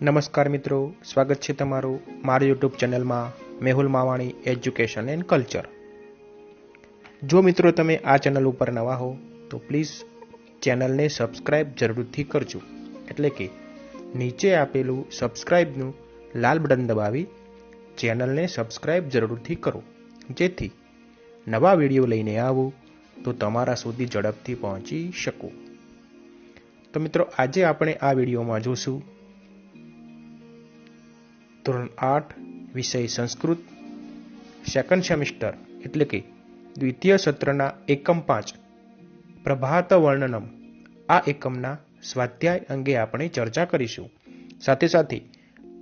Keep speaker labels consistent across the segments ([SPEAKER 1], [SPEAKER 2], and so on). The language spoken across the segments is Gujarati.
[SPEAKER 1] નમસ્કાર મિત્રો, સ્વાગત છે તમારું મારી યુટ્યુબ ચેનલમાં Mehul Mavani education and culture જો મિત્રો તમે આ ચેનલ ઉપર નવા હો, તો પ્લીઝ ચેનલને સબસ્ક્રાઇબ જરૂરથી કરજો. એટલે કે નીચે આપેલું સબસ્ક્રાઇબનું લાલ બટન દબાવી ચેનલને સબસ્ક્રાઇબ જરૂરથી કરો. જેથી નવા વીડિયો લઈને આવું, તો તમારા સુધી ઝડપથી પહોંચી શકું. તો મિત્રો, આજે આપણે આ વિડીયોમાં જોશું ધોરણ આઠ, વિષય સંસ્કૃત સેકન્ડ સેમિસ્ટર એટલે કે દ્વિતીય સત્રના એકમ પાંચ. પ્રભાત વર્ણનમ. આ એકમના સ્વાધ્યાય અંગે આપણે ચર્ચા કરીશું. સાથે સાથે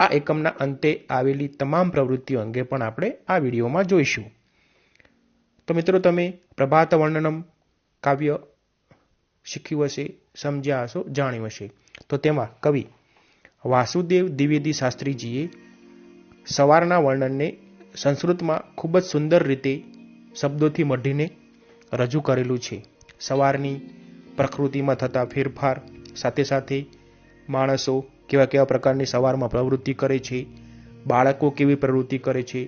[SPEAKER 1] આ એકમના અંતે આવેલી તમામ પ્રવૃત્તિઓ અંગે પણ આપણે આ વિડીયોમાં જોઈશું. તો મિત્રો તમે પ્રભાત વર્ણનમ કાવ્ય શીખ્યું હશે, સમજ્યા હશો, જાણ્યું હશે. તો તેમાં કવિ વાસુદેવ દ્વિવેદી શાસ્ત્રીજીએ સવારના વર્ણનને સંસ્કૃતમાં ખૂબ જ સુંદર રીતે શબ્દોથી મઢીને રજૂ કરેલું છે. સવારની પ્રકૃતિમાં થતા ફેરફાર, સાથે સાથે માણસો કેવા કેવા પ્રકારની સવારમાં પ્રવૃત્તિ કરે છે, બાળકો કેવી પ્રવૃત્તિ કરે છે,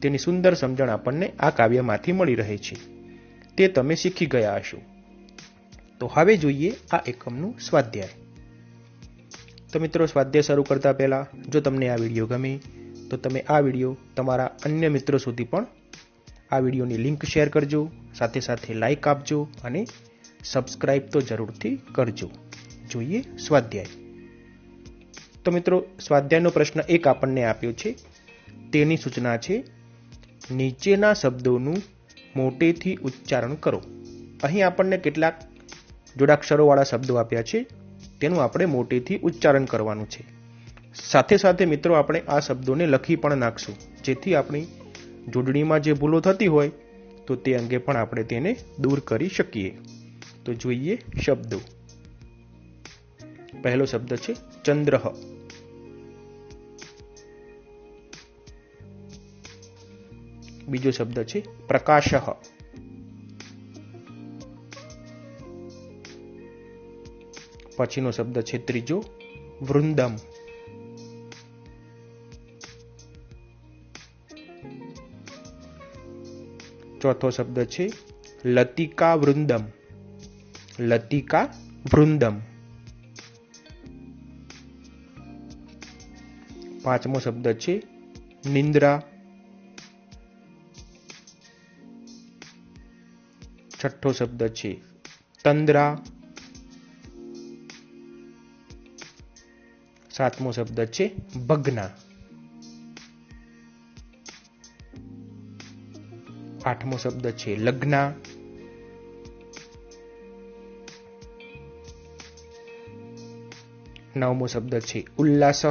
[SPEAKER 1] તેની સુંદર સમજણ આપણને આ કાવ્યમાંથી મળી રહે છે. તે તમે શીખી ગયા હશો. તો હવે જોઈએ આ એકમનું સ્વાધ્યાય. તો મિત્રો, સ્વાધ્યાય શરૂ કરતા પહેલા, જો તમને આ વીડિયો ગમે તો તમે આ વીડિયો તમારા અન્ય મિત્રો સુધી પણ આ વિડીયોની લિંક શેર કરજો, સાથે સાથે લાઈક આપજો અને સબસ્ક્રાઇબ તો જરૂરથી કરજો. જોઈએ સ્વાધ્યાય. તો મિત્રો, સ્વાધ્યાયનો પ્રશ્ન એક આપણને આપ્યો છે. તેની સૂચના છે, નીચેના શબ્દોનું મોટેથી ઉચ્ચારણ કરો. અહીં આપણને કેટલાક જોડાક્ષરોવાળા શબ્દો આપ્યા છે. તેનું આપણે મોટેથી ઉચ્ચારણ કરવાનું છે. સાથે સાથે મિત્રો આપણે આ શબ્દોને લખી પણ નાખશું. જેથી આપણી જોડણીમાં જે ભૂલો થતી હોય, તો તે અંગે પણ આપણે તેને દૂર કરી શકીએ. તો જોઈએ શબ્દો. પહેલો શબ્દ છે, ચંદ્ર. બીજો શબ્દ છે, પ્રકાશ. પછીનો શબ્દ છે, ત્રીજો, વૃંદમ. ચોથો શબ્દ છે લતિકા વૃંદમ લતિકા વૃંદમ પાંચમો શબ્દ છે નિંદ્રા છઠ્ઠો શબ્દ છે તંદ્રા સાતમો શબ્દ છે બગના આઠમો શબ્દ છે, લગ્ન. નવમો શબ્દ છે, ઉલ્લાસ.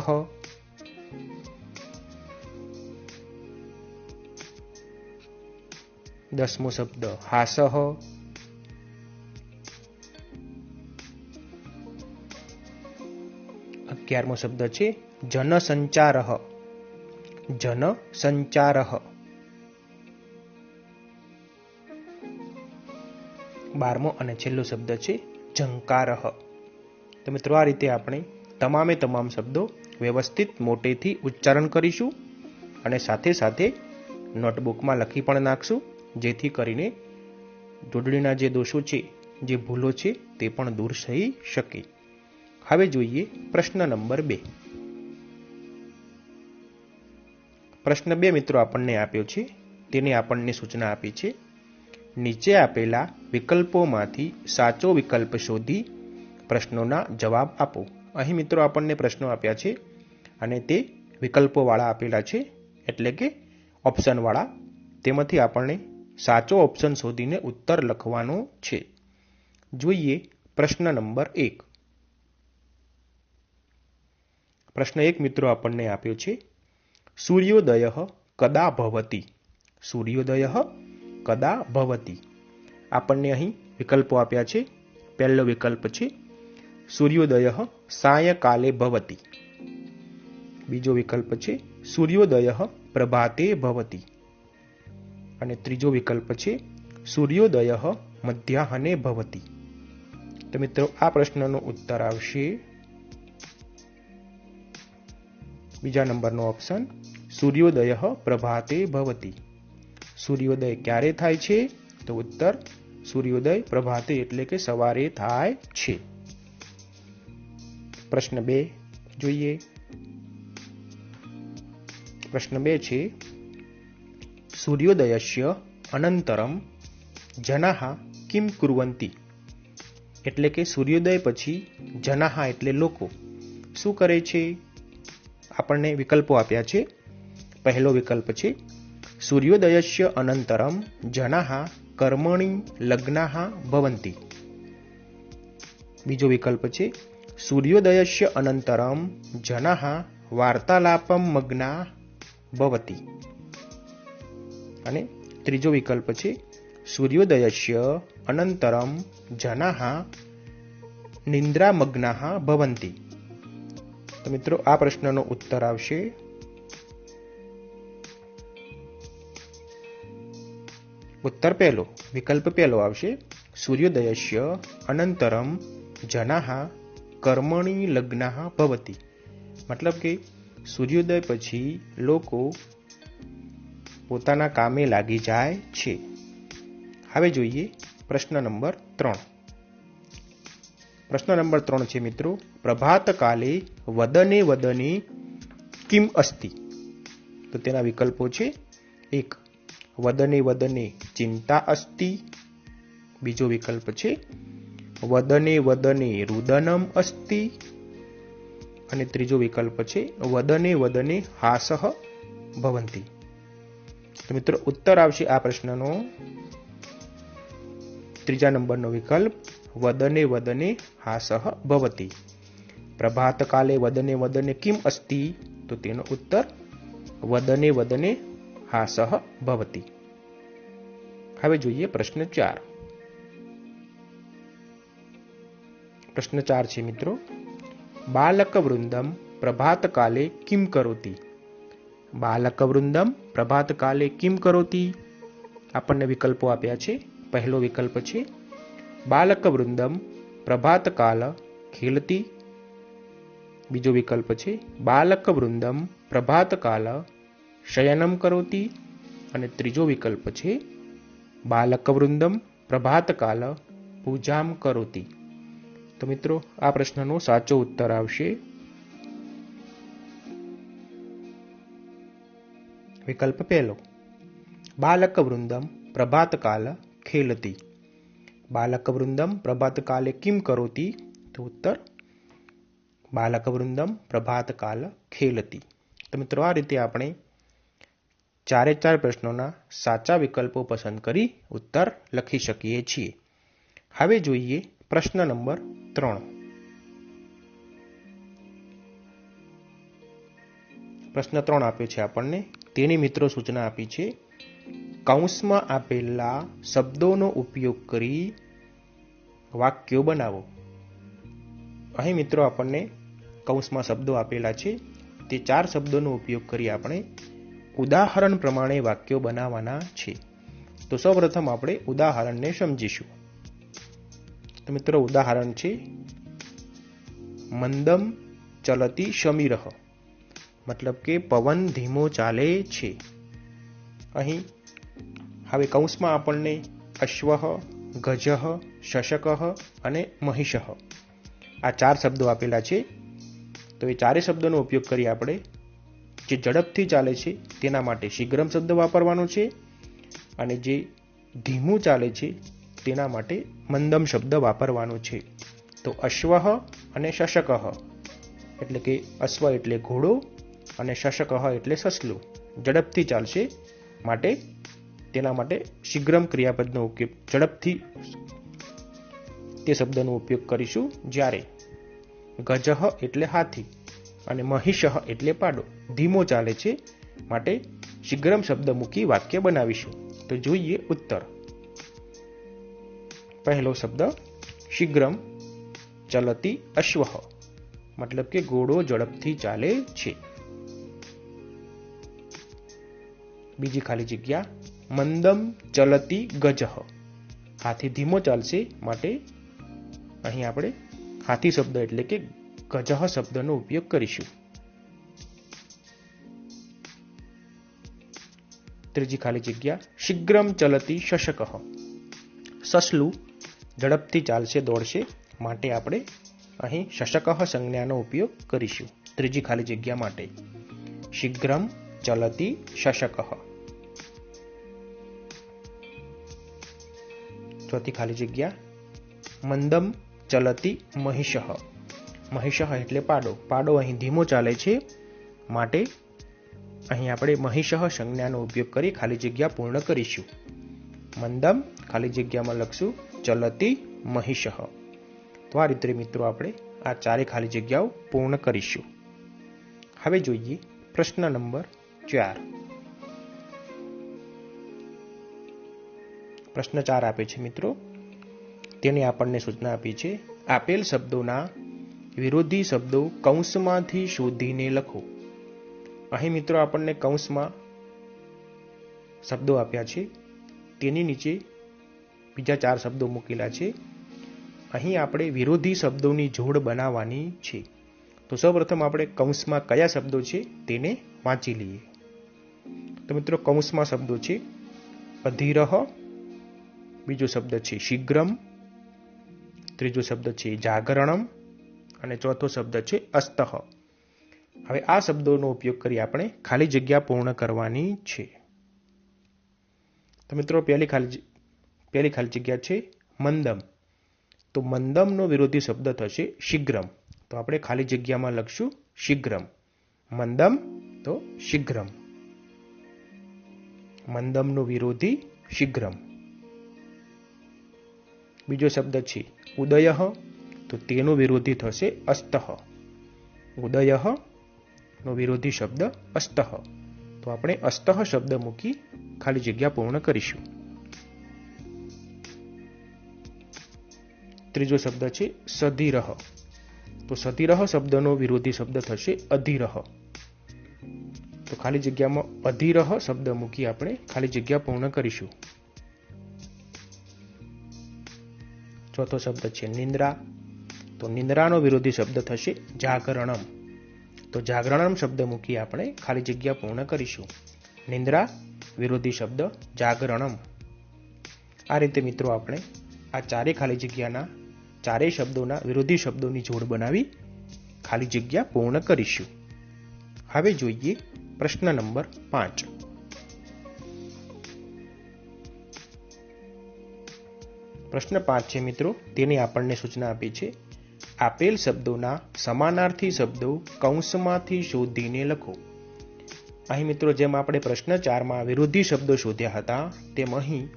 [SPEAKER 1] દસમો શબ્દ, હાસ. અગિયારમો શબ્દ છે, જનસંચાર. જનસંચાર. બારમો અને છેલ્લો શબ્દ છે ઝંકારહ તો મિત્રો, આ રીતે આપણે તમામે તમામ શબ્દો વ્યવસ્થિત મોટેથી ઉચ્ચારણ કરીશું અને સાથે સાથે નોટબુકમાં લખી પણ નાખશું, જેથી કરીને જોડણીના જે દોષો છે, જે ભૂલો છે, તે પણ દૂર થઈ શકે. હવે જોઈએ પ્રશ્ન નંબર બે. પ્રશ્ન બે મિત્રો આપણને આપ્યો છે, તેને આપણને સૂચના આપી છે. નીચે આપેલા વિકલ્પોમાંથી સાચો વિકલ્પ શોધી પ્રશ્નોના જવાબ આપો. અહીં મિત્રો આપણને પ્રશ્નો આપ્યા છે અને તે વિકલ્પોવાળા આપેલા છે, એટલે કે ઓપ્શનવાળા. તેમાંથી આપણને સાચો ઓપ્શન શોધીને ઉત્તર લખવાનો છે. જોઈએ પ્રશ્ન નંબર એક. પ્રશ્ન એક મિત્રો આપણને આપ્યો છે. સૂર્યોદય કદા ભવતી? સૂર્યોદય કદા ભવતી. આપણને અહીં વિકલ્પો આપ્યા છે. પહેલો વિકલ્પ છે, સૂર્યોદય સાયકાલે ભવતી. બીજો વિકલ્પ છે, સૂર્યોદય પ્રભાતે ભવતી. અને ત્રીજો વિકલ્પ છે, સૂર્યોદય મધ્યાહને ભવતી. તો મિત્રો, આ પ્રશ્નનો ઉત્તર આવશે. બીજા નંબરનો ઓપ્શન, સૂર્યોદય પ્રભાતે ભવતી. સૂર્યોદય ક્યારે થાય છે? તો ઉત્તર, સૂર્યોદય પ્રભાતે એટલે કે સવારે થાય છે. પ્રશ્ન બે જોઈએ. પ્રશ્ન બે છે સૂર્યોદયસ્ય અનંતરમ જનાહા કિમ કુર્વંતી? એટલે કે સૂર્યોદય પછી જનાહા એટલે લોકો. શું કરે છે? આપણને વિકલ્પો આપ્યા છે. પહેલો વિકલ્પ છે સૂર્યોદયસ્ય અનંતરમ જનાહા કર્મણી લગ્નાહા ભવંતી. બીજો વિકલ્પ છે, સૂર્યોદયસ્ય અનંતરમ જનાહા વાર્તાલાપમ મગ્ના ભવતી. અને ત્રીજો વિકલ્પ છે, સૂર્યોદયસ્ય અનંતરમ જનાહા નિંદ્રામગ્નાહ ભવંતી. તો મિત્રો, આ પ્રશ્નનો ઉત્તર આવશે ઉત્તર પહેલો, વિકલ્પ પહેલો આવશે સૂર્યોદયસ્ય અનંતરમ જનાહા કર્મણી લગ્નાહ ભવતી. મતલબ કે સૂર્યોદય પછી લોકો પોતાના કામે લાગી જાય છે. હવે જોઈએ પ્રશ્ન નંબર ત્રણ. પ્રશ્ન નંબર ત્રણ છે મિત્રો, પ્રભાત કાલે વદને વદને કિમ અસ્તિ? તો તેના વિકલ્પો છે એક વદને વદને ચિંતા અસ્તિ. બીજો વિકલ્પ છે, વદને વદને રુદનમ અસ્તિ. અને ત્રીજો વિકલ્પ છે, વદને વદને હાસહ ભવંતી. તો મિત્રો, ઉત્તર આવશે આ પ્રશ્નનો. ત્રીજા નંબરનો વિકલ્પ, વદને વદને હાસહ ભવતી. પ્રભાતકાલે વદને વદને કિમ અસ્તિ? તો તેનો ઉત્તર, વદને વદને હાસહ ભવતી હવે જોઈએ પ્રશ્ન ચાર. પ્રશ્ન ચાર છે મિત્રો બાલક વૃંદમ પ્રભાત કાલે કિમ કરોતી? બાલક વૃંદમ પ્રભાત કાલે કિમ કરોતી? આપણને વિકલ્પો આપ્યા છે. પહેલો વિકલ્પ છે બાલક વૃંદમ પ્રભાત કાલ ખેલતી. બીજો વિકલ્પ છે બાલક વૃંદમ પ્રભાત કાલ શયનમ કરોતી અને ત્રીજો વિકલ્પ છે બાલક વૃંદમ પ્રભાત કાલ પૂજામ કરોતી। તો મિત્રો, આ પ્રશ્નનો સાચો ઉત્તર આવશે। વિકલ્પ પહેલો બાલક વૃંદમ પ્રભાત કાલ ખેલતી। બાલક વૃંદમ પ્રભાત કાલે કિમ કરોતી? તો ઉત્તર બાલક વૃંદમ પ્રભાત કાલ ખેલતી। તો મિત્રો, આ રીતે આપણે ચારે ચાર પ્રશ્નોના સાચા વિકલ્પો પસંદ કરી ઉત્તર લખી શકીએ છીએ. હવે જોઈએ પ્રશ્ન નંબર ત્રણ. પ્રશ્ન ત્રણ આપ્યો છે આપણને. તેની મિત્રો સૂચના આપી છે. કૌંસમાં આપેલા શબ્દોનો ઉપયોગ કરી વાક્યો બનાવો. અહીં મિત્રો આપણને કૌંસમાં શબ્દો આપેલા છે. તે ચાર શબ્દોનો ઉપયોગ કરી આપણે ઉદાહરણ પ્રમાણે વાક્યો બનાવવાના છે. તો સૌપ્રથમ આપણે ઉદાહરણને સમજીશું. તો મિત્રો, ઉદાહરણ છે, મંદમ ચલતી શમીરહ મતલબ કે પવન ધીમો ચાલે છે. અહીં હવે કૌંસમાં આપણને અશ્વ, ગજ, શશક અને મહિષ આ ચાર શબ્દો આપેલા છે. તો એ ચારે શબ્દોનો ઉપયોગ કરી આપણે. જે ઝડપથી ચાલે છે, તેના માટે શીઘ્રમ શબ્દ વાપરવાનો છે અને જે ધીમું ચાલે છે, તેના માટે મંદમ શબ્દ વાપરવાનો છે. તો અશ્વ અને શશક એટલે કે અશ્વ એટલે ઘોડો અને શશક એટલે સસલું. ઝડપથી ચાલશે માટે, તેના માટે શીઘ્રમ ક્રિયાપદનો ઉપયોગ, ઝડપથી તે શબ્દનો ઉપયોગ કરીશું જ્યારે ગજહ એટલે હાથી. અને મહિષ એટલે પાડો. ધીમો ચાલે છે માટે શીઘ્રમ શબ્દ મૂકી વાક્ય બનાવીશું. તો જોઈએ ઉત્તર. પહેલો શબ્દ, શીઘ્રમ ચલતી અશ્વ. મતલબ કે ઘોડો ઝડપથી ચાલે છે. બીજી ખાલી જગ્યા, મંદમ ચલતી ગજહ હાથી ધીમો ચાલશે માટે અહીં આપણે હાથી શબ્દ એટલે કે કજહ શબ્દનો ઉપયોગ કરીશું. ત્રીજી ખાલી જગ્યા, શીઘ્રમ ચલતી શશક. સસલું ઝડપથી ચાલશે, દોડશે માટે આપણે અહીં શશક સંજ્ઞાનો ઉપયોગ કરીશું. ત્રીજી ખાલી જગ્યા માટે, શીઘ્રમ ચલતી શશક. ચોથી ખાલી જગ્યા, મંદમ ચલતી મહિષ. મહિષ એટલે પાડો. પાડો અહીં ધીમો ચાલે છે. માટે અહીં આપણે મહિષ સંજ્ઞાનો ઉપયોગ કરી ખાલી જગ્યા પૂર્ણ કરીશું. મંદમ ખાલી જગ્યામાં લખશું, ચલતી મહિષ. તો આ રીતે મિત્રો આપણે આ ચારે ખાલી જગ્યાઓ પૂર્ણ કરીશું. હવે જોઈએ પ્રશ્ન નંબર ચાર. પ્રશ્ન ચાર આપે છે મિત્રો. તેને આપણને સૂચના આપી છે, આપેલ શબ્દોના વિરોધી શબ્દો કૌંસમાંથી શોધીને લખો. અહીં મિત્રો આપણને કૌંસમાં શબ્દો આપ્યા છે. તેની નીચે બીજા ચાર શબ્દો મૂકેલા છે. અહીં આપણે વિરોધી શબ્દોની જોડ બનાવવાની છે. તો સૌપ્રથમ આપણે કૌંસમાં કયા શબ્દો છે તેને વાંચી લઈએ. તો મિત્રો કૌંસમાં શબ્દો છે અધીરહ, બીજો શબ્દ છે શીઘ્રમ, ત્રીજો શબ્દ છે જાગરણમ અને ચોથો શબ્દ છે અસ્તઃ. હવે આ શબ્દોનો ઉપયોગ કરી આપણે ખાલી જગ્યા પૂર્ણ કરવાની છે. તો મિત્રો, પહેલી ખાલી પહેલી ખાલી જગ્યા છે મંદમ. તો મંદમનો વિરોધી શબ્દ થશે શીઘ્રમ. તો આપણે ખાલી જગ્યામાં લખશું શીઘ્રમ. મંદમ, તો શીઘ્રમ. મંદમનો વિરોધી શીઘ્રમ. બીજો શબ્દ છે ઉદય. તો તેનો વિરોધી થશે અસ્તઃ. ઉદય નો વિરોધી શબ્દ અસ્તઃ. તો આપણે અસ્તઃ શબ્દ મૂકી ખાલી જગ્યા પૂર્ણ કરીશું. ત્રીજો શબ્દ છે સધીરહ તો સધીરહ શબ્દનો વિરોધી શબ્દ થશે અધીરહ તો ખાલી જગ્યામાં અધીરહ શબ્દ મૂકી આપણે ખાલી જગ્યા પૂર્ણ કરીશું. ચોથો શબ્દ છે નિંદ્રા. તો નિંદ્રાનો વિરોધી શબ્દ થશે જાગરણમ. તો જાગરણમ શબ્દ મૂકી આપણે ખાલી જગ્યા પૂર્ણ કરીશું. નિંદ્રા, વિરોધી શબ્દ, જાગરણમ. આ રીતે મિત્રો આપણે આ ચારે ખાલી જગ્યાના, ચારેય શબ્દોના વિરોધી શબ્દોની જોડ બનાવી ખાલી જગ્યા પૂર્ણ કરીશું. હવે જોઈએ પ્રશ્ન નંબર પાંચ. પ્રશ્ન પાંચ છે મિત્રો, તેની આપણને સૂચના આપી છે આપેલ શબ્દોના સમાનાર્થી શબ્દો કૌંસમાંથી શોધીને લખો. અહીં મિત્રો જેમ આપણે પ્રશ્ન ચારમાં વિરોધી શબ્દો શોધ્યા હતા, તેમ અહીં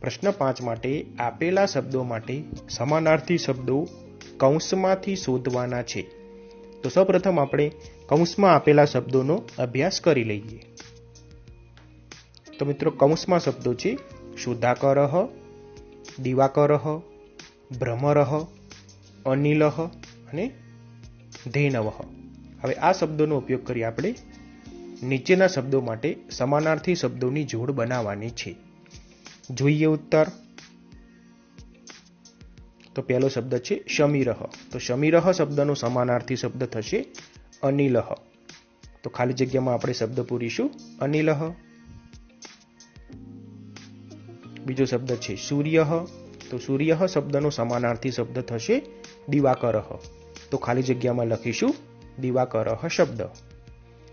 [SPEAKER 1] પ્રશ્ન પાંચ માટે આપેલા શબ્દો માટે સમાનાર્થી શબ્દો કૌંસમાંથી શોધવાના છે. તો સૌપ્રથમ આપણે કૌંસમાં આપેલા શબ્દોનો અભ્યાસ કરી લઈએ. તો મિત્રો કૌંસમાં શબ્દો છે શુદ્ધાકરહ દિવાકરહ, ભ્રમરહ અનિલહ અને ધૈનવહ. હવે આ શબ્દોનો ઉપયોગ કરી આપણે નીચેના શબ્દો માટે સમાનાર્થી શબ્દોની જોડ બનાવવાની છે. જોઈએ ઉત્તર. તો પહેલો શબ્દ છે શમીરહ. તો શમીરહ શબ્દનો સમાનાર્થી શબ્દ થશે અનિલહ. તો ખાલી જગ્યામાં આપણે શબ્દ પૂરીશું. અનિલહ. બીજો શબ્દ છે સૂર્ય તો સૂર્ય શબ્દનો સમાનાર્થી શબ્દ થશે દિવાકરહ. તો ખાલી જગ્યામાં લખીશું દિવાકરહ શબ્દ,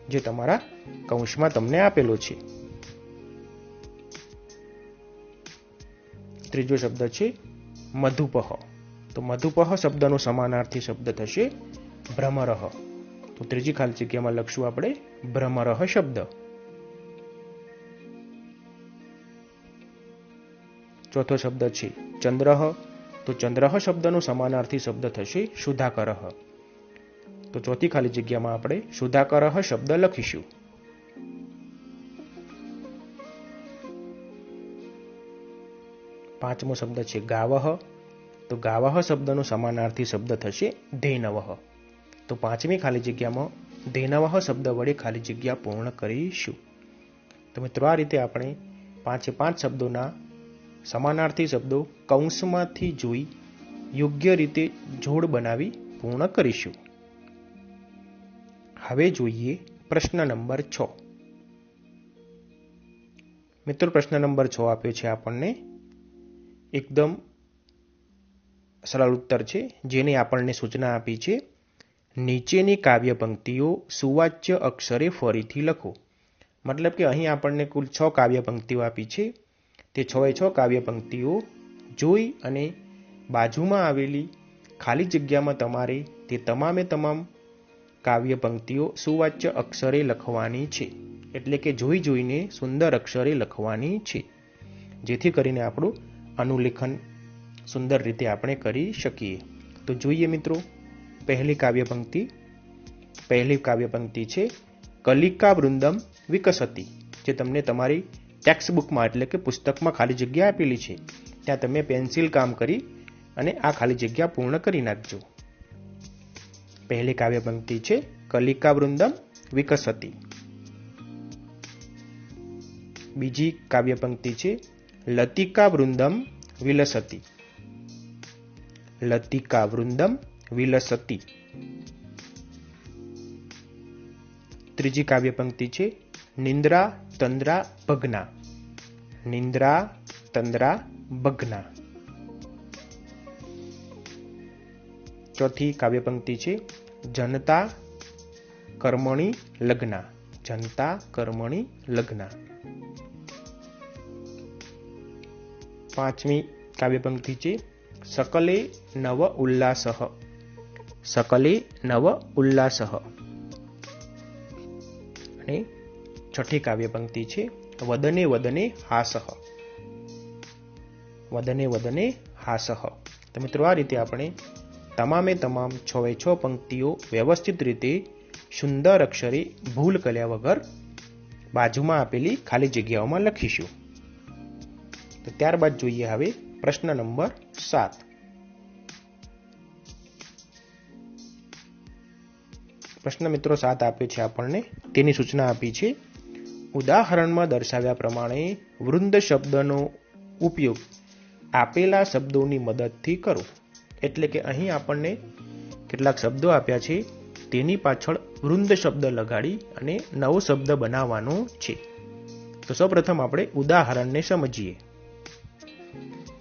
[SPEAKER 1] જે તમારા કૌંસમાં તમને આપેલો છે. ત્રીજો શબ્દ છે મધુપહ. તો મધુપહ શબ્દનો સમાનાર્થી શબ્દ થશે ભ્રમરહ. તો ત્રીજી ખાલી જગ્યામાં લખશું આપણે ભ્રમરહ શબ્દ. ચોથો શબ્દ છે ચંદ્રહ. તો ચંદ્રહ શબ્દનો સમાનાર્થી શબ્દ થશે સુધાકરહ. તો ચોથી ખાલી જગ્યામાં આપણે શુદ્ધાકરહ શબ્દ લખીશું. પાંચમો શબ્દ છે ગાવહ. તો ગાવહ શબ્દનો સમાનાર્થી શબ્દ થશે ધેનવહ. તો પાંચમી ખાલી જગ્યામાં ધેનવહ શબ્દ વડે ખાલી જગ્યા પૂર્ણ કરીશું. તો મિત્રો, આ રીતે આપણે પાંચે પાંચ શબ્દોના સમાનાર્થી શબ્દો કૌંસમાંથી જોઈ યોગ્ય રીતે જોડ બનાવી પૂર્ણ કરીશું. હવે જોઈએ પ્રશ્ન નંબર છ. મિત્રો, પ્રશ્ન નંબર છ આપ્યો છે આપણને. એકદમ સરળ ઉત્તર છે, જેને આપણને સૂચના આપી છે. નીચેની કાવ્ય પંક્તિઓ સુવાચ્ય અક્ષરે ફરીથી લખો. મતલબ કે અહીં આપણને કુલ છ કાવ્ય પંક્તિઓ આપી છે. તે છ છ કાવ્ય પંક્તિઓ જોઈ અને બાજુમાં આવેલી ખાલી જગ્યામાં તમારે તે તમામે તમામ કાવ્ય પંક્તિઓ સુવાચ્ય અક્ષરે લખવાની છે. એટલે કે જોઈ જોઈને સુંદર અક્ષરે લખવાની છે. જેથી કરીને આપણું અનુલેખન સુંદર રીતે આપણે કરી શકીએ. તો જોઈએ મિત્રો, પહેલી કાવ્ય પંક્તિ. પહેલી કાવ્ય પંક્તિ છે કલિકા વૃંદમ વિકસતી, જે તમને તમારી ટેક્સ્ટ બુકમાં એટલે કે પુસ્તકમાં ખાલી જગ્યા આપેલી છે, ત્યાં તમે પેન્સિલ કામ કરી અને આ ખાલી જગ્યા પૂર્ણ કરી નાખજો. પહેલી કાવ્ય પંક્તિ છે, કલિકા વૃંદમ વિકસતી. બીજી કાવ્ય પંક્તિ છે, લતિકા વૃંદમ વિલસતી. લતિકા વૃંદમ વિલસતી. ત્રીજી કાવ્ય પંક્તિ છે, નિંદ્રા તંદ્રા ભગ્ના. નિંદ્રા, તંદ્રા ભગ્ના ચોથી કાવ્ય પંક્તિ છે, જનતા, કર્મણી, લગ્ના. જનતા, કર્મણી, લગ્ના. પાંચમી કાવ્ય પંક્તિ છે, સકલે નવ ઉલ્લાસ. સકલે નવ ઉલ્લાસ. અને છઠ્ઠી કાવ્ય પંક્તિ છે વદને વદને હાસહ વદને વદને હાસહ તો મિત્રો આ રીતે આપણે તમામે તમામ છ એ છ પંક્તિઓ વ્યવસ્થિત રીતે સુંદર અક્ષરે ભૂલ કર્યા વગર બાજુમાં આપેલી ખાલી જગ્યાઓમાં લખીશું। તો ત્યારબાદ જોઈએ હવે પ્રશ્ન નંબર સાત। પ્રશ્ન મિત્રો સાત આપ્યો છે આપણને, તેની સૂચના આપી છે ઉદાહરણમાં દર્શાવ્યા પ્રમાણે વૃંદ શબ્દનો ઉપયોગ આપેલા શબ્દોની મદદથી કરો. એટલે કે અહીં આપણને કેટલાક શબ્દો આપ્યા છે, તેની પાછળ વૃંદ શબ્દ લગાડી અને નવો શબ્દ બનાવવાનો છે. તો સૌપ્રથમ આપણે ઉદાહરણને સમજીએ.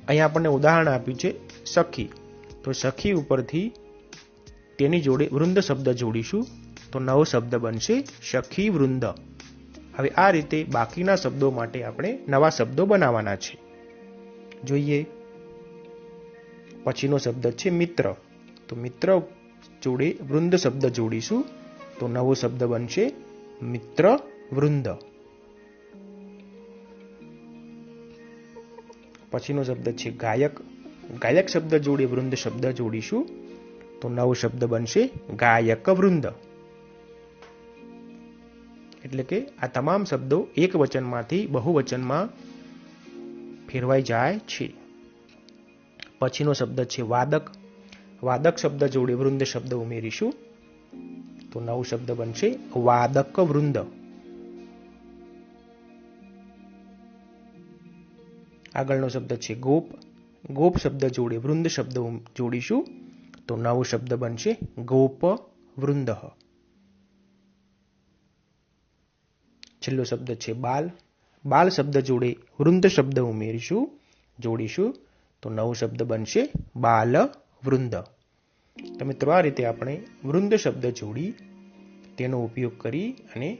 [SPEAKER 1] અહીં આપણને ઉદાહરણ આપ્યું છે, સખી. તો સખી ઉપરથી તેની જોડે વૃંદ શબ્દ જોડીશું, તો નવો શબ્દ બનશે સખી વૃંદ. હવે આ રીતે બાકીના શબ્દો માટે આપણે નવા શબ્દો બનાવવાના છે. જોઈએ. પછીનો શબ્દ છે મિત્ર. તો મિત્ર જોડે વૃંદ શબ્દ જોડીશું. તો નવો શબ્દ બનશે મિત્ર વૃંદ. પછીનો શબ્દ છે ગાયક. ગાયક શબ્દ જોડે વૃંદ શબ્દ જોડીશું. તો નવો શબ્દ બનશે ગાયક વૃંદ. એટલે કે આ તમામ શબ્દો એક વચનમાંથી બહુવચનમાં ફેરવાઈ જાય છે. પછીનો શબ્દ છે વાદક. વાદક શબ્દ જોડે વૃંદ શબ્દ ઉમેરીશું. તો નવો શબ્દ બનશે વાદક વૃંદ. આગળનો શબ્દ છે ગોપ. ગોપ શબ્દ જોડે વૃંદ શબ્દ જોડીશું. તો નવો શબ્દ બનશે ગોપ વૃંદ. છેલ્લો શબ્દ છે બાલ. બાલ શબ્દ જોડે વૃંદ શબ્દ ઉમેરીશું. જોડીશું તો નવો શબ્દ બનશે બાલ વૃંદ. તો મિત્રો, આ રીતે આપણે વૃંદ શબ્દ જોડી તેનો ઉપયોગ કરી અને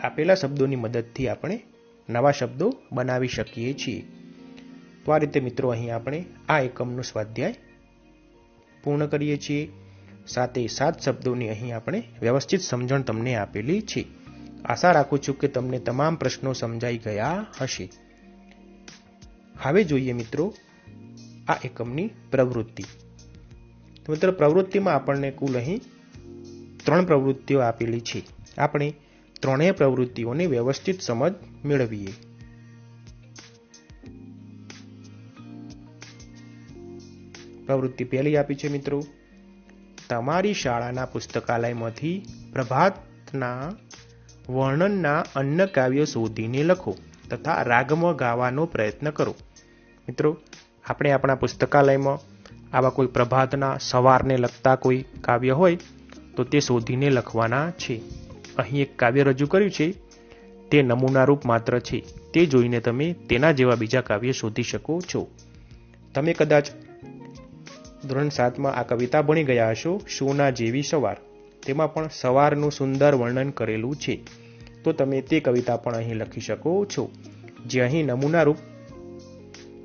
[SPEAKER 1] આપેલા શબ્દોની મદદથી આપણે નવા શબ્દો બનાવી શકીએ છીએ. તો આ રીતે મિત્રો, અહીં આપણે આ એકમનું સ્વાધ્યાય પૂર્ણ કરીએ છીએ. સાથે સાત શબ્દોની અહીં આપણે વ્યવસ્થિત સમજણ તમને આપેલી છે. આશા રાખું છું કે તમને તમામ પ્રશ્નો સમજાઈ ગયા હશે. હવે જોઈએ મિત્રો આ એકમની પ્રવૃત્તિ. મિત્રો પ્રવૃત્તિમાં આપણને કુલ અહીં ત્રણ પ્રવૃત્તિઓ આપેલી છે. આપણે ત્રણેય પ્રવૃત્તિઓની વ્યવસ્થિત સમજ મેળવીએ. પ્રવૃત્તિ પહેલી આપી છે મિત્રો. તમારી શાળાના પુસ્તકાલયમાંથી પ્રભાતના વર્ણનના અન્ય કાવ્યો શોધીને લખો તથા રાગમાં ગાવાનો પ્રયત્ન કરો. મિત્રો, આપણે આપણા પુસ્તકાલયમાં આવા કોઈ પ્રભાતના સવારને લગતા કોઈ કાવ્ય હોય તો તે શોધીને લખવાના છે. અહીં એક કાવ્ય રજૂ કર્યું છે, તે નમૂનારૂપ માત્ર છે. તે જોઈને તમે તેના જેવા બીજા કાવ્ય શોધી શકો છો. તમે કદાચ ધોરણ સાતમાં આ કવિતા ભણી ગયા હશો, સોના જેવી સવાર. તેમાં પણ સવારનું સુંદર વર્ણન કરેલું છે. તો તમે તે કવિતા પણ અહીં લખી શકો છો, જે અહીં નમૂનારૂપ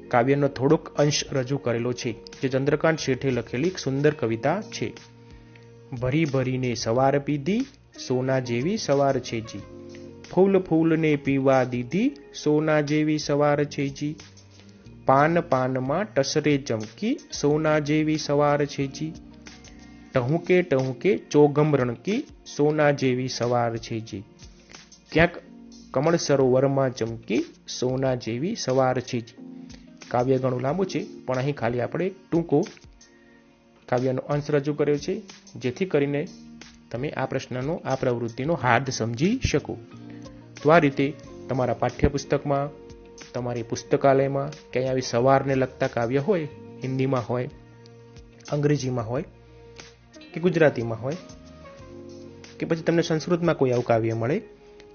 [SPEAKER 1] કાવ્યનો થોડોક અંશ રજૂ કરેલો છે, જે ચંદ્રકાંત શેઠે લખેલી સુંદર કવિતા છે. ભરી ભરીને સવાર પીધી, સોના જેવી સવાર છે જી. ફૂલ ફૂલને પીવા દીધી, સોના જેવી સવાર છે જી. પાન પાનમાં ટસરે ચમકી, સોના જેવી સવાર છે જી. ટહુકે ટહુકે ચોગમ રણકી સોના જેવી સવાર છે જી. ક્યાંક કમળ સરોવરમાં ચમકી સોના જેવી સવાર છે જી. કાવ્ય ઘણું લાંબુ છે, પણ અહીં ખાલી આપણે ટૂંકો કાવ્યનો અંશ રજૂ કર્યો છે, જેથી કરીને તમે આ પ્રશ્નનો, આ પ્રવૃત્તિનો હાર્દ સમજી શકો. તો આ રીતે તમારા પાઠ્યપુસ્તકમાં, તમારી પુસ્તકાલયમાં ક્યાંય આવી સવારને લગતા કાવ્ય હોય, હિન્દીમાં હોય, અંગ્રેજીમાં હોય કે ગુજરાતીમાં હોય, કે પછી તમને સંસ્કૃતમાં કોઈ આવું કાવ્ય મળે,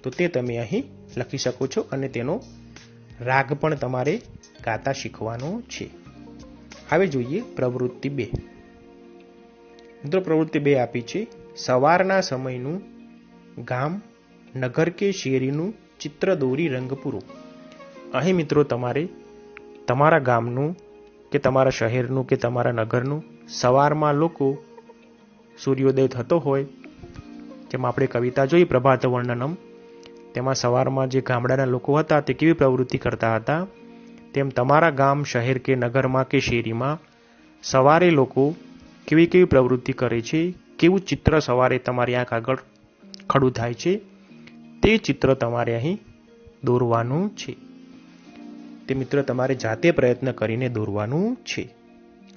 [SPEAKER 1] તો તે તમે અહીં લખી શકો છો અને તેનો રાગ પણ તમારે ગાતા શીખવાનો છે. હવે જોઈએ પ્રવૃત્તિ બે. મિત્રો, પ્રવૃત્તિ બે આપી છે, સવારના સમયનું ગામ નગર કે શેરીનું ચિત્ર દોરી રંગ પૂરો અહીં મિત્રો તમારે તમારા ગામનું કે તમારા શહેરનું કે તમારા નગરનું સવારમાં લોકો સૂર્યોદય થતો હોય, જેમ આપણે કવિતા જોઈ, પ્રભાત વર્ણનમ, તેમાં સવારમાં જે ગામડાના લોકો હતા, તે કેવી પ્રવૃત્તિ કરતા હતા? તેમ તમારા ગામ, શહેર કે નગરમાં કે શેરીમાં સવારે લોકો કેવી કેવી પ્રવૃત્તિ કરે છે? કેવું ચિત્ર સવારે તમારી આંખ આગળ ખડું થાય છે? તે ચિત્ર તમારે અહીં દોરવાનું છે. તે મિત્ર તમારે જાતે પ્રયત્ન કરીને દોરવાનું છે.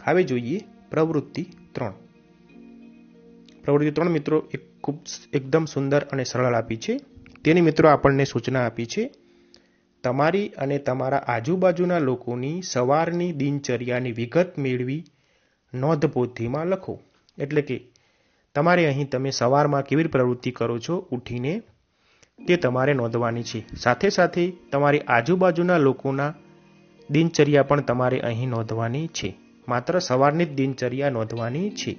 [SPEAKER 1] હવે જોઈએ પ્રવૃત્તિ ત્રણ. પ્રવૃત્તિ ત્રણ મિત્રો એક ખૂબ એકદમ સુંદર અને સરળ આપી છે. તેની મિત્રો આપણને સૂચના આપી છે, તમારી અને તમારા આજુબાજુના લોકોની સવારની દિનચર્યાની વિગત મેળવી નોંધપોથીમાં લખો. એટલે કે, તમારે અહીં તમે સવારમાં કેવી પ્રવૃત્તિ કરો છો? ઉઠીને તે તમારે નોંધવાની છે. સાથે સાથે તમારી આજુબાજુના લોકોના દિનચર્યા પણ તમારે અહીં નોંધવાની છે. માત્ર સવારની જ દિનચર્યા નોંધવાની છે.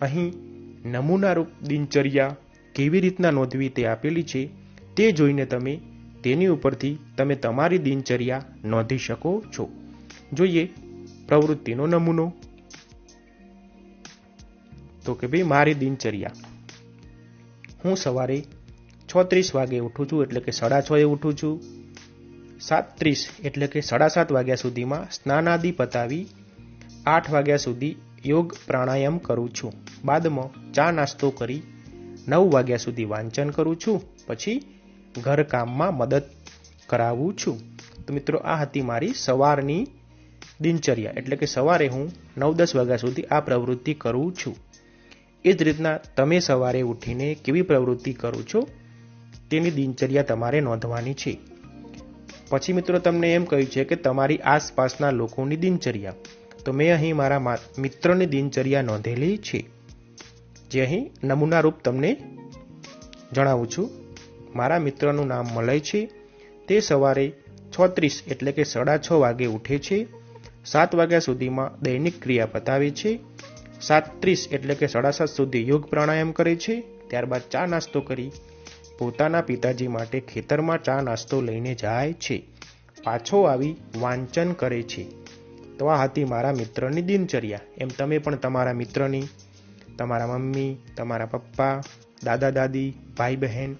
[SPEAKER 1] અહીં નમૂનારૂપ દિનચર્યા કેવી રીતના નોંધવી તે આપેલી છે તે જોઈને તમે તેની ઉપરથી તમે તમારી દિનચર્યા નોંધી શકો છો. જોઈએ પ્રવૃત્તિનો નમૂનો. તો કે ભાઈ, મારી દિનચર્યા. હું સવારે છત્રીસ વાગે ઉઠું છું એટલે કે સાડા છ એ ઉઠું છું. સાત ત્રીસ એટલે કે સાડા સાત વાગ્યા સુધીમાં સ્નાનાદિ પતાવી આઠ વાગ્યા સુધી યોગ પ્રાણાયામ કરું છું. બાદમાં ચા નાસ્તો કરી નવ વાગ્યા સુધી વાંચન કરું છું. પછી ઘરકામમાં મદદ કરાવું છું. તો મિત્રો, આ હતી મારી સવારની દિનચર્યા. એટલે કે સવારે હું નવ દસ વાગ્યા સુધી આ પ્રવૃત્તિ કરું છું. એ જ રીતના તમે સવારે ઉઠીને કેવી પ્રવૃત્તિ કરો છો તેની દિનચર્યા તમારે નોંધવાની છે. પછી મિત્રો, તમને એમ કહ્યું છે કે તમારી આસપાસના લોકોની દિનચર્યા. તો મેં અહીં મારા મિત્રની દિનચર્યા નોંધેલી છે. જે અહીં નમૂનારૂપ તમને જણાવું છું. મારા મિત્રનું નામ મલય છે. તે સવારે છત્રીસ એટલે કે સાડા છ વાગે ઉઠે છે. સાત વાગ્યા સુધીમાં દૈનિક ક્રિયા પતાવે છે. સાત ત્રીસ એટલે કે સાડા સાત સુધી યોગ પ્રાણાયામ કરે છે. ત્યારબાદ ચા નાસ્તો કરી પોતાના પિતાજી માટે ખેતરમાં ચા નાસ્તો લઈને જાય છે. પાછો આવી વાંચન કરે છે. તો આ હતી મારા મિત્રની દિનચર્યા. એમ તમે પણ તમારા મિત્રની તમારા મમ્મી, તમારા પપ્પા, દાદા, દાદી, ભાઈ, બહેન,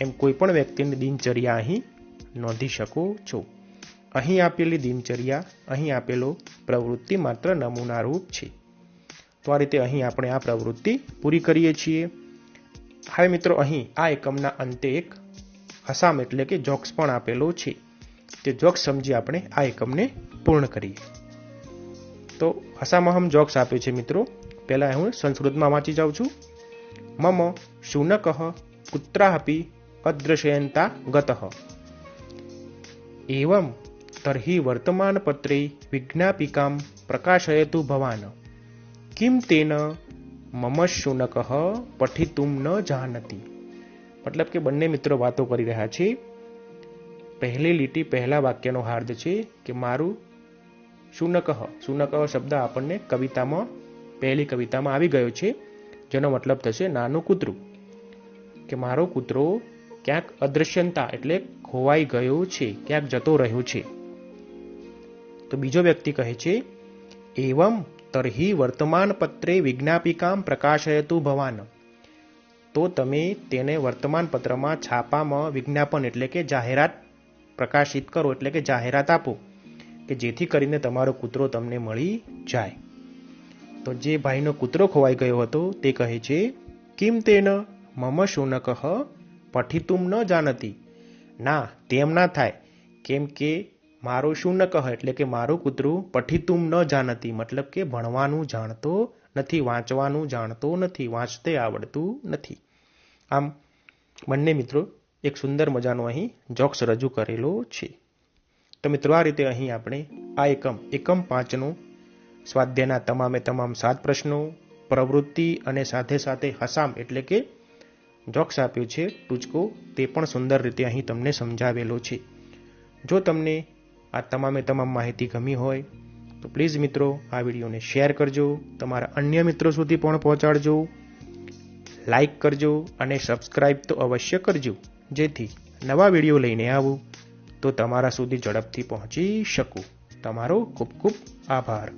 [SPEAKER 1] એમ કોઈ પણ વ્યક્તિની દિનચર્યા અહીં નોંધી શકો છો. અહીં આપેલી દિનચર્યા, અહીં આપેલો પ્રવૃત્તિ માત્ર નમૂનારૂપ છે. તો આ રીતે અહીં આપણે આ પ્રવૃત્તિ પૂરી કરીએ છીએ. હવે મિત્રો, અહીં આ એકમના અંતે એક હસામ એટલે કે જોક્સ પણ આપેલો છે. તે જોક્સ સમજી આપણે આ એકમને પૂર્ણ કરીએ. તો હસામહમ જોક્સ આપે છે મિત્રો. પહેલા હું સંસ્કૃતમાં વાંચી જાઉં છું. મમ શુનક કુત્રાપી અદ્રશયંતા ગત. એવમ તર્હિ વર્તમાનપત્રે વિજ્ઞાપિકામ પ્રકાશયતુ ભવાન. કિમ તેન મમ શુનક પઠિતું ન જાનતી. મતલબ કે બંને મિત્રો વાતો કરી રહ્યા છે. પહેલી લીટી પહેલા વાક્યનો હાર્દ છે કે મારું શુનક શુનક શબ્દ આપણને કવિતામાં પહેલી કવિતામાં આવી ગયો છે, જેનો મતલબ થશે નાનું કૂતરું, કે મારો કૂતરો ક્યાંક અદૃશ્યતા એટલે ખોવાઈ ગયો છે, ક્યાંક જતો રહ્યો છે. તો બીજો વ્યક્તિ કહે છે, એવમ તરહી વર્તમાન પત્રે વિજ્ઞાપિકામ પ્રકાશયતુ ભવાન. તો તમે તેને વર્તમાન પત્રમાં છાપામાં વિજ્ઞાપન એટલે કે જાહેરાત પ્રકાશિત કરો, એટલે કે જાહેરાત આપો, કે જેથી કરીને તમારો કૂતરો તમને મળી જાય. તો જે ભાઈનો કૂતરો ખોવાઈ ગયો હતો તે કહે છે, કિમ તેન? મમ શુનક પઠિતુમ ન જાણતી. ના, તેમ ના થાય. કેમ કે મારો શુનક એટલે કે મારું કૂતરું પઠિતુમ ન જાણતી. મતલબ કે ભણવાનું જાણતો નથી, વાંચવાનું જાણતો નથી, વાંચતે આવડતું નથી. આમ બંને મિત્રો એક સુંદર મજાનો અહીં જોક્સ રજૂ કરેલો છે. તો મિત્રો, આ રીતે અહીં આપણે આ એકમ એકમ પાંચનું સ્વાધ્યાયના તમામે તમામ સાત પ્રશ્નો, પ્રવૃત્તિ અને સાથે સાથે હસામ એટલે કે જોક્સ આપ્યું છે, ટૂચકો, તે પણ સુંદર રીતે અહીં તમને સમજાવેલો છે. જો તમને આ તમામે તમામ માહિતી ગમી હોય, તો પ્લીઝ મિત્રો આ વિડીયોને શેર કરજો, તમારા અન્ય મિત્રો સુધી પણ પહોંચાડજો, લાઈક કરજો અને સબસ્ક્રાઈબ તો અવશ્ય કરજો. જેથી નવા વીડિયો લઈને આવું, તો તમારા સુધી ઝડપથી પહોંચી શકું. તમારો ખૂબ ખૂબ આભાર.